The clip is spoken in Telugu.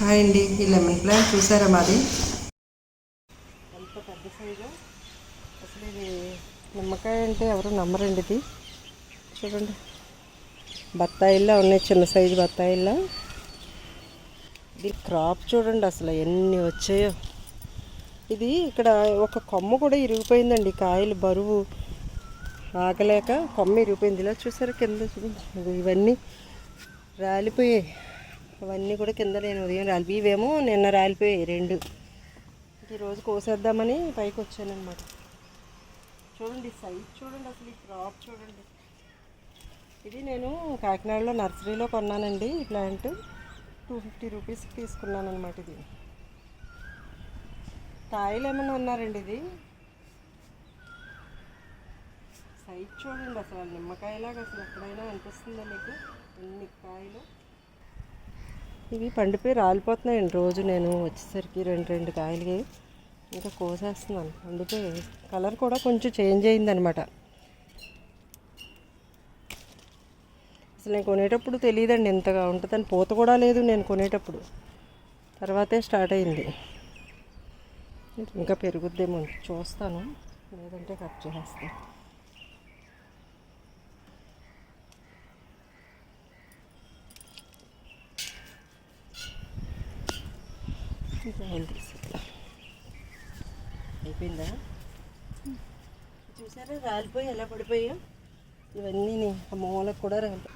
హాయ్ అండి ఈ లెమన్ ప్లాంట్ చూసారా మాది? అంత పెద్ద సైజు. అసలు ఇది నిమ్మకాయ అంటే ఎవరు నమ్మరండి ఇది. చూడండి. బత్తాయిల్లో ఉన్నాయి చిన్న సైజు బత్తాయిల్లో. ఇది క్రాప్ చూడండి అసలు ఎన్ని వచ్చాయో. ఇది ఇక్కడ ఒక కొమ్మ కూడా ఇరిగిపోయిందండి కాయలు బరువు ఆగలేక కొమ్మ ఇరిగిపోయింది. ఇలా చూసారా కింద చూడండి. ఇవన్నీ రాలిపోయాయి. అవన్నీ కూడా కింద నేను ఉదయం రాలిపోయి ఇవేమో నిన్న రాలిపోయాయి రెండు. ఈరోజు కోసేద్దామని పైకి వచ్చానమాట చూడండి సైజ్ చూడండి అసలు ఈ క్రాప్ చూడండి. ఇది నేను కాకినాడలో నర్సరీలో కొన్నానండి ఈ ప్లాంట్ టూ ఫిఫ్టీ రూపీస్కి తీసుకున్నాను అనమాట ఇది. కాయలు ఏమైనా ఉన్నారండి ఇది? సైజ్ చూడండి అసలు నిమ్మకాయలాగా అసలు ఎక్కడైనా అనిపిస్తుందా మీకు? ఎన్ని కాయలు? ఇవి పండిపోయి రాలిపోతున్నాయండి రోజు నేను వచ్చేసరికి రెండు రెండు కాయలు ఇంకా కోసేస్తున్నాను. పండిపోయి కలర్ కూడా కొంచెం చేంజ్ అయిందనమాట. అసలు నేను కొనేటప్పుడు తెలియదండి ఇంతగా. ఉంటుందని పూత కూడా లేదు నేను కొనేటప్పుడు. తర్వాతే స్టార్ట్ అయింది. ఇంకా పెరుగుద్దేమో చూస్తాను. లేదంటే కట్ చేస్తాను అయిపోయిందా? చూసారా? రాలిపోయి ఎలా పడిపోయా ఇవన్నీ ఆ మూలకు కూడా రాలి